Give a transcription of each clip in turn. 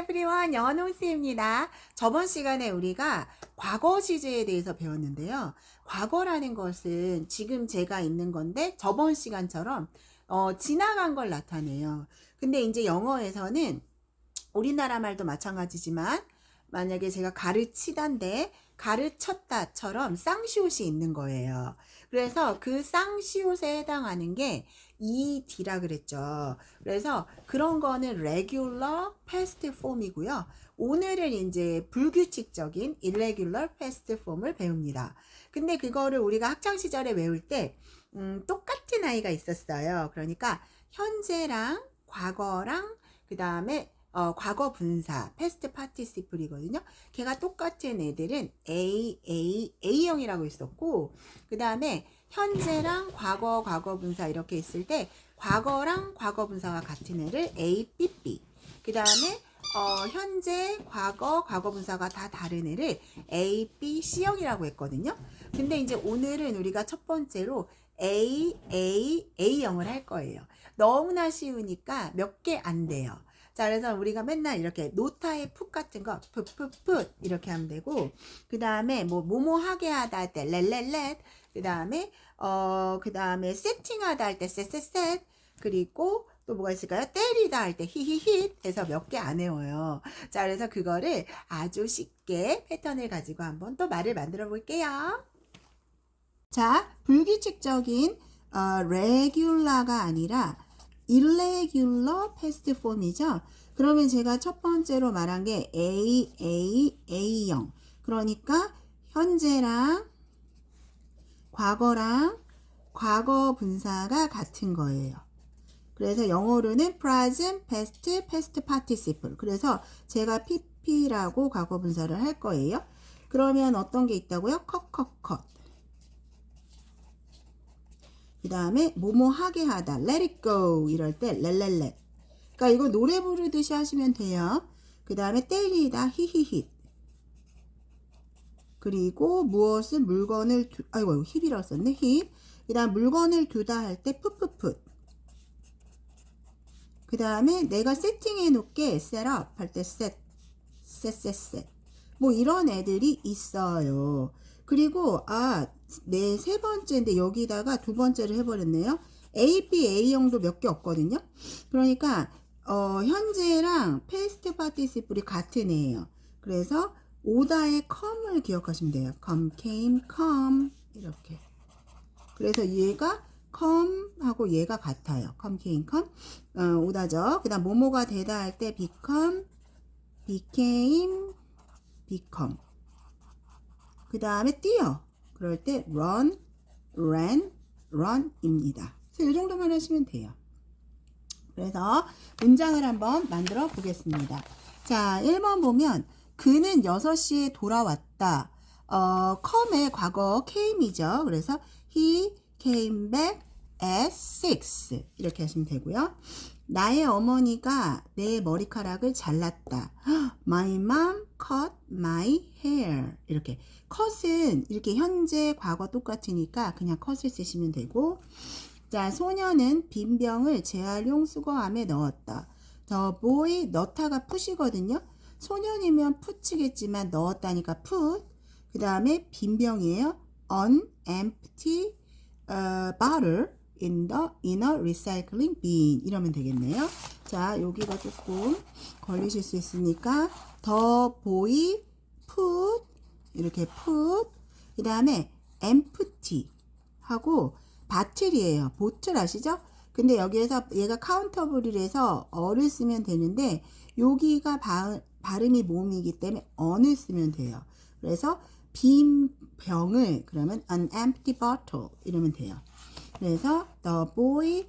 everyone. 노스입니다. 저번 시간에 우리가 과거 시제에 대해서 배웠는데요. 과거라는 것은 지금 제가 있는 건데 저번 시간처럼 어, 지나간 걸 나타내요. 근데 이제 영어에서는 우리나라 말도 마찬가지지만 만약에 제가 가르치단데 가르쳤다처럼 쌍시옷이 있는 거예요. 그래서 그 쌍시옷에 해당하는 게 ED라 그랬죠. 그래서 그런 거는 regular past form이고요. 오늘은 이제 불규칙적인 irregular past form을 배웁니다. 근데 그거를 우리가 학창 시절에 외울 때 음, 똑같은 아이가 있었어요. 그러니까 현재랑 과거랑 그 다음에 어, 과거 분사, past participle이거든요. 걔가 똑같은 애들은 A, A, A형이라고 있었고, 그 다음에 현재랑 과거, 과거 분사 이렇게 있을 때, 과거랑 과거 분사가 같은 애를 A, B, B. 그 다음에 어, 현재, 과거, 과거 분사가 다 다른 애를 A, B, C형이라고 했거든요. 근데 이제 오늘은 우리가 첫 번째로 A, A, A형을 할 거예요. 너무나 쉬우니까 몇 개 안 돼요. 자, 그래서 우리가 맨날 이렇게 노타의 풋 같은 거, 풋풋풋 이렇게 하면 되고, 그 다음에 뭐, 뭐뭐 하게 하다 할 때, 렐렐렛, 그 다음에, 어, 그 다음에 세팅하다 할 때, 셋셋셋, 그리고 또 뭐가 있을까요? 때리다 할 때, 히히힛 해서 몇 개 안 외워요. 자, 그래서 그거를 아주 쉽게 패턴을 가지고 한번 또 말을 만들어 볼게요. 자, 불규칙적인, 어, regular가 아니라, irregular past form이죠. 그러면 제가 첫 번째로 말한 게 A, A, A형. 그러니까 현재랑 과거랑 과거 분사가 같은 거예요. 그래서 영어로는 present, past, past participle. 그래서 제가 PP라고 과거 분사를 할 거예요. 그러면 어떤 게 있다고요? 컷, 컷, 컷. 그 다음에 뭐뭐 하게 하다 let it go 이럴 때 let 그러니까 이거 노래 부르듯이 하시면 돼요. 그 다음에 때리다 히히히. 그리고 무엇을 물건을 두, 아이고 힙이라고 썼네 힙그 다음 물건을 두다 할 때 풋풋풋 그 다음에 내가 세팅해 놓게 셋업 할때 셋, 셋, 셋, 셋. 뭐 이런 애들이 있어요. 그리고 아, 네, 세 번째인데 여기다가 두 번째를 해버렸네요. A, B, A형도 몇 개 없거든요. 그러니까 어, 현재랑 past participle이 같은 애예요. 그래서 오다의 come을 기억하시면 돼요. come, came, come 이렇게. 그래서 얘가 come 하고 얘가 같아요. come, came, come 어, 오다죠. 그 다음 뭐뭐가 되다 할 때 become, became, become 그 다음에 뛰어. 그럴 때 run, ran, run입니다. 그래서 이 정도만 하시면 돼요. 그래서 문장을 한번 만들어 보겠습니다. 자, 1번 보면 그는 6시에 돌아왔다. 어, come의 과거 came이죠. 그래서 he came back at 6 이렇게 하시면 되고요. 나의 어머니가 내 머리카락을 잘랐다. My mom cut my hair. 이렇게. 컷은 이렇게 현재, 과거 똑같으니까 그냥 컷을 쓰시면 되고. 자, 소녀는 빈 병을 재활용 수거함에 넣었다. The boy 넣다가 풋이거든요. 소년이면 풋이겠지만 넣었다니까 풋. 그 다음에 빈 병이에요. An empty uh, bottle. in the inner recycling bin 이러면 되겠네요. 자, 여기가 조금 걸리실 수 있으니까 더 보이 put 이렇게 put 그 다음에 empty 하고 바틀이에요. 보틀 아시죠? 근데 여기에서 얘가 카운터블이라서 어를 쓰면 되는데 여기가 바, 발음이 모음이기 때문에 언을 쓰면 돼요. 그래서 빈 병을 그러면 an empty bottle 이러면 돼요. 그래서 the boy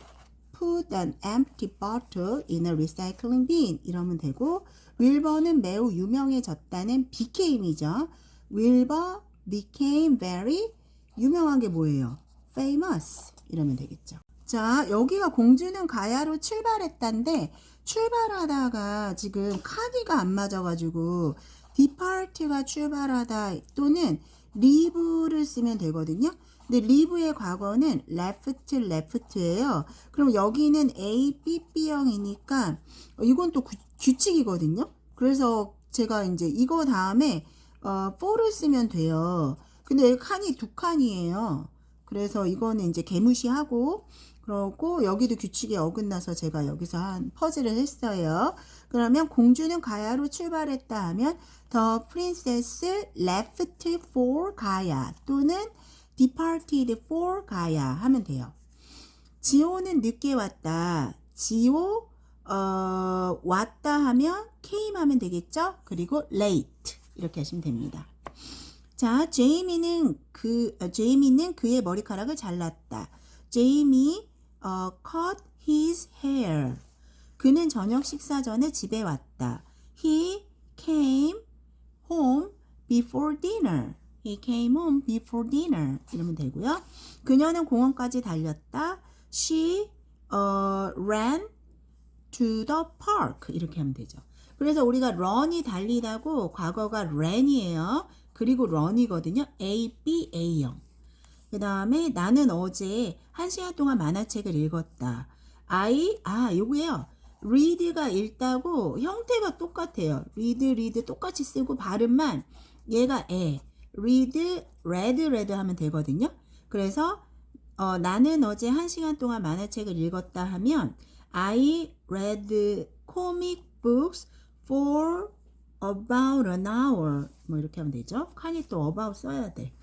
put an empty bottle in a recycling bin 이러면 되고 윌버는 매우 유명해졌다는 became이죠. 윌버 became very 유명한 게 뭐예요? famous 이러면 되겠죠. 자 여기가 공주는 가야로 출발했다인데 출발하다가 지금 카디가 안 맞아가지고 depart가 출발하다 또는 leave를 쓰면 되거든요. 근데 leave의 과거는 left, left예요. 그럼 여기는 A, B, B형이니까 이건 또 규칙이거든요. 그래서 제가 이제 이거 다음에 어, for를 쓰면 돼요. 근데 칸이 두 칸이에요. 그래서 이거는 이제 개무시하고 그러고 여기도 규칙에 어긋나서 제가 여기서 한 퍼즐을 했어요. 그러면 공주는 가야로 출발했다 하면 The princess left for 가야 또는 departed for 가야 하면 돼요. 지호는 늦게 왔다. 지호 어, 왔다 하면 came 하면 되겠죠? 그리고 late 이렇게 하시면 됩니다. 자, 제이미는 그 어, 제이미는 그의 머리카락을 잘랐다. 제이미 어, cut his hair. 그는 저녁 식사 전에 집에 왔다. He came home before dinner. He came home before dinner. 이러면 되고요. 그녀는 공원까지 달렸다. She uh, ran to the park. 이렇게 하면 되죠. 그래서 우리가 run이 달리다고 과거가 ran이에요. 그리고 run이거든요. A, B, A형. 그 다음에 나는 어제 한 시간 동안 만화책을 읽었다. I, 아, 요거예요. read가 읽다고 형태가 똑같아요. read, read 똑같이 쓰고 발음만 얘가 에. Read, read, read 하면 되거든요. 그래서 어, 나는 어제 한 시간 동안 만화책을 읽었다 하면 I read comic books for about an hour. 뭐 이렇게 하면 되죠. 칸이 또 about 써야 돼.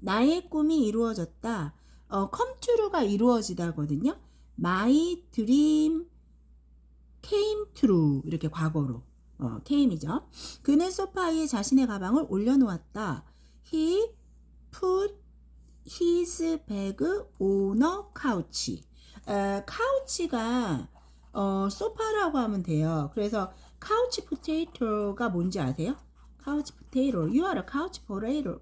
나의 꿈이 이루어졌다. 어, true가 이루어지다거든요. My dream came true. 이렇게 과거로. 어, came이죠. 그는 소파에 자신의 가방을 올려놓았다. He put his bag on a couch. 어, 카우치가 어, 소파라고 하면 돼요. 그래서 카우치 포테이토가 뭔지 아세요? 카우치 포테이토. You are a couch potato,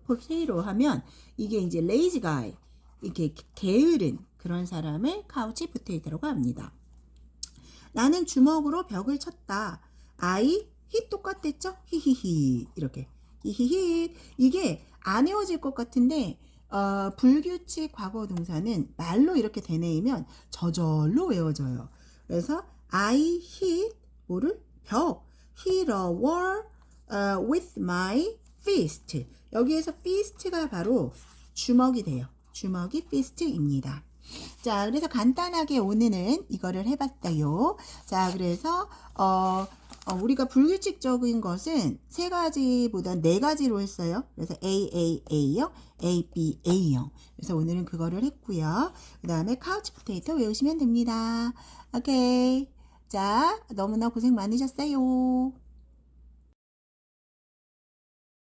하면 이게 이제 lazy guy. 이렇게 게으른 그런 사람을 카우치 포테이토라고 합니다. 나는 주먹으로 벽을 쳤다. I 히 똑같댔죠? 히히히 이렇게 히히히 이게 안 외워질 것 같은데 어, 불규칙 과거 동사는 말로 이렇게 되뇌이면 저절로 외워져요. 그래서 I hit 뭐를 벽 hit a wall uh, with my fist 여기에서 fist가 바로 주먹이 돼요. 주먹이 fist입니다. 자, 그래서 간단하게 오늘은 이거를 해봤어요. 자, 그래서 어, 어, 우리가 불규칙적인 것은 세 가지보다 네 가지로 했어요. 그래서 A, A, A형, A, B, A형. 그래서 오늘은 그거를 했고요. 그 다음에 카우치 포테이토 외우시면 됩니다. 오케이. 자, 너무나 고생 많으셨어요.